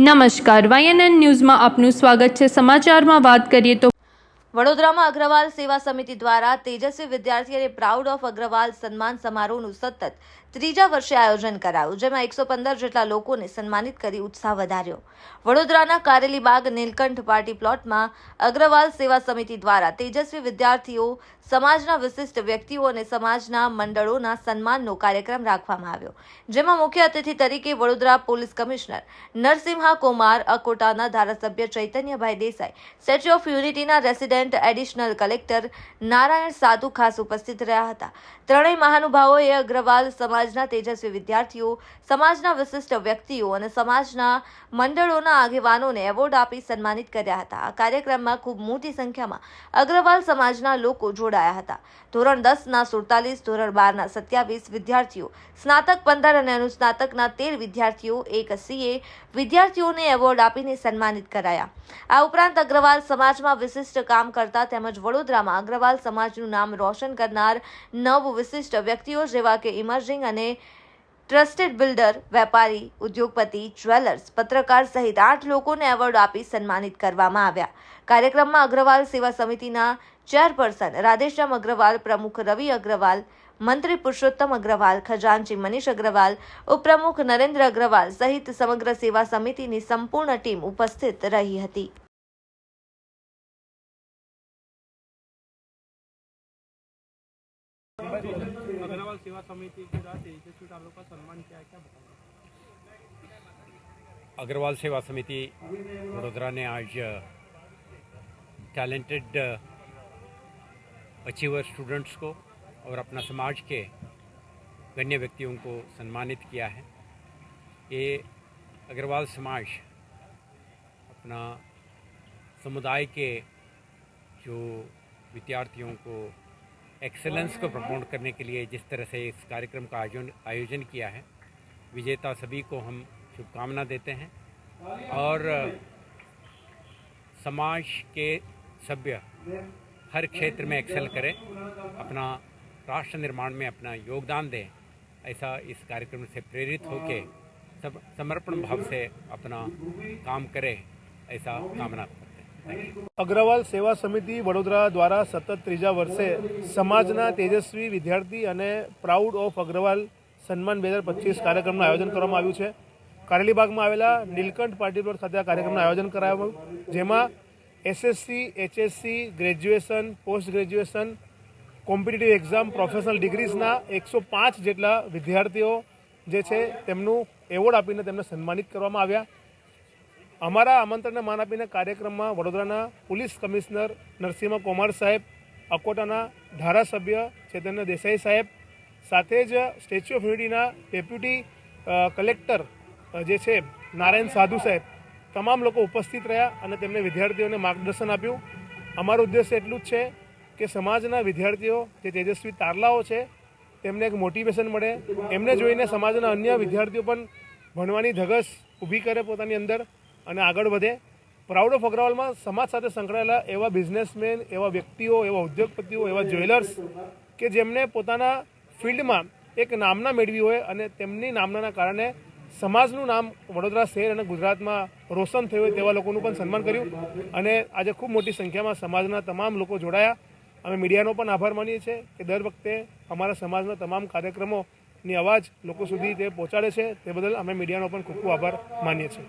નમસ્કાર વાયએનએન ન્યૂઝમાં આપનું સ્વાગત છે. સમાચારમાં વાત કરીએ તો વડોદરામાં અગ્રવાલ સેવા સમિતિ દ્વારા તેજસ્વી વિદ્યાર્થી અને પ્રાઉડ ઓફ અગ્રવાલ સન્માન સમારોહનું સતત ત્રીજા વર્ષે આયોજન કરાયું, જેમાં એકસો પંદર જેટલા લોકોને સન્માનિત કરી ઉત્સાહ વધાર્યો. વડોદરાના કારેલીબાગ નીલકંઠ પાર્ટી પ્લોટમાં અગ્રવાલ સેવા સમિતિ દ્વારા તેજસ્વી વિદ્યાર્થીઓ, સમાજના વિશિષ્ટ વ્યક્તિઓ અને સમાજના મંડળોના સન્માનનો કાર્યક્રમ રાખવામાં આવ્યો, જેમાં મુખ્ય અતિથિ તરીકે વડોદરા પોલીસ કમિશનર નરસિંહા કુમાર, અકોટાના ધારાસભ્ય ચૈતન્યભાઈ દેસાઈ, સ્ટેચ્યુ ઓફ યુનિટીના resident additional collector Narayan Sadhu ખાસ ઉપસ્થિત રહ્યા હતા. ત્રણેય મહાનુભાવોએ અગ્રવાલ સમાજના તેજસ્વી વિદ્યાર્થીઓ, સમાજના વિશિષ્ટ વ્યક્તિઓ અને સમાજના મંડળોના આગેવાનોને એવોર્ડ આપી સન્માનિત કર્યા હતા. આ કાર્યક્રમમાં ખૂબ મોટી સંખ્યામાં અગ્રવાલ સમાજના લોકો જોડાયા હતા. ધોરણ દસના સુડતાલીસ, ધોરણ બારના સત્યાવીસ વિદ્યાર્થીઓ, સ્નાતક પંદર અને અનુસ્નાતકના તેર વિદ્યાર્થીઓ, એક સીએ વિદ્યાર્થીઓને એવોર્ડ આપીને સન્માનિત કરાયા. આ ઉપરાંત અગ્રવાલ સમાજમાં વિશિષ્ટ કામ કરતા તેમજ વડોદરામાં અગ્રવાલ સમાજનું નામ રોશન કરનાર નવ વિશિષ્ટ વ્યક્તિઓ જેવા કે ઇમર્જિંગ અને ટ્રસ્ટેડ બિલ્ડર, વેપારી, ઉદ્યોગપતિ, જ્વેલર્સ, પત્રકાર સહિત આઠ લોકોને એવોર્ડ આપી સન્માનિત કરવામાં આવ્યા. કાર્યક્રમમાં અગ્રવાલ સેવા સમિતિના ચેરપર્સન રાધેશ્યામ અગ્રવાલ, પ્રમુખ રવિ અગ્રવાલ, મંત્રી પુરુષોત્તમ અગ્રવાલ, ખજાનચી મનીષ અગ્રવાલ, ઉપપ્રમુખ નરેન્દ્ર અગ્રવાલ સહિત સમગ્ર સેવા સમિતિની સંપૂર્ણ ટીમ ઉપસ્થિત રહી હતી. अग्रवाल सेवा समिति के सम्मान किया, क्या अग्रवाल सेवा समिति वडोदरा ने आज टैलेंटेड अचीवर स्टूडेंट्स को और अपना समाज के गण्य व्यक्तियों को सम्मानित किया है। ये अग्रवाल समाज अपना समुदाय के जो विद्यार्थियों को एक्सेलेंस को प्रमोट करने के लिए जिस तरह से इस कार्यक्रम का आयोजन आयोजन किया है, विजेता सभी को हम शुभकामना देते हैं और, समाज के सभ्य हर क्षेत्र में एक्सेल करें, अपना राष्ट्र निर्माण में अपना योगदान दें, ऐसा इस कार्यक्रम से प्रेरित होकर सब समर्पण भाव से अपना काम करें, ऐसा कामना यू અગ્રવાલ સેવા સમિતિ વડોદરા દ્વારા સતત ત્રીજા વર્ષે સમાજના તેજસ્વી વિદ્યાર્થી અને પ્રાઉડ ઓફ અગ્રવાલ સન્માન બે હજાર પચીસ કાર્યક્રમનું આયોજન કરવામાં આવ્યું છે. કારેલીબાગમાં આવેલા નીલકંઠ પાર્ટી પ્લોટ ખાતે આ કાર્યક્રમનું આયોજન કરાયું. જેમાં SSC HSC graduation post graduation competitive exam professional ડિગ્રીઝના એકસો પાંચ જેટલા વિદ્યાર્થીઓ જે છે, તેમનું એવોર્ડ આપીને તેમને સન્માનિત કરવામાં આવ્યા. અમારા આમંત્રણને માન આપીને કાર્યક્રમમાં વડોદરાના પોલીસ કમિશનર નરસિંહ કુમાર સાહેબ, અકોટાના ધારાસભ્ય ચેતન્ય દેસાઈ સાહેબ, સાથે જ સ્ટેચ્યુ ઓફ યુનિટીના ડેપ્યુટી કલેક્ટર જે છે, નારાયણ સાધુ સાહેબ, તમામ લોકો ઉપસ્થિત રહ્યા અને તેમને વિદ્યાર્થીઓને માર્ગદર્શન આપ્યું. અમારું ઉદ્દેશ્ય એટલું જ છે કે સમાજના વિદ્યાર્થીઓ, જે તેજસ્વી તારલાઓ છે, તેમને એક મોટિવેશન મળે. એમને જોઈને સમાજના અન્ય વિદ્યાર્થીઓ પણ ભણવાની ધગસ ઊભી કરે પોતાની અંદર. અને આગળ વધે. પ્રાઉડ ઓફ અગ્રવાલમાં સમાજ સાથે સંકળાયેલા એવા બિઝનેસમેન એવા વ્યક્તિઓ, એવા ઉદ્યોગપતિઓ, એવા જ્વેલર્સ કે જેમને પોતાના ફિલ્ડમાં એક નામના મેળવી હોય અને તેમની નામનાના કારણે સમાજનું નામ વડોદરા શહેર અને ગુજરાતમાં રોશન થયું હોય તેવા લોકોનું પણ સન્માન કર્યું. અને આજે ખૂબ મોટી સંખ્યામાં સમાજના તમામ લોકો જોડાયા. અમે મીડિયાનો પણ આભાર માનીએ છીએ કે દર વખતે અમારા સમાજના તમામ કાર્યક્રમોની અવાજ લોકો સુધી તે પહોંચાડે છે. તે બદલ અમે મીડિયાનો પણ ખૂબ ખૂબ આભાર માનીએ છીએ.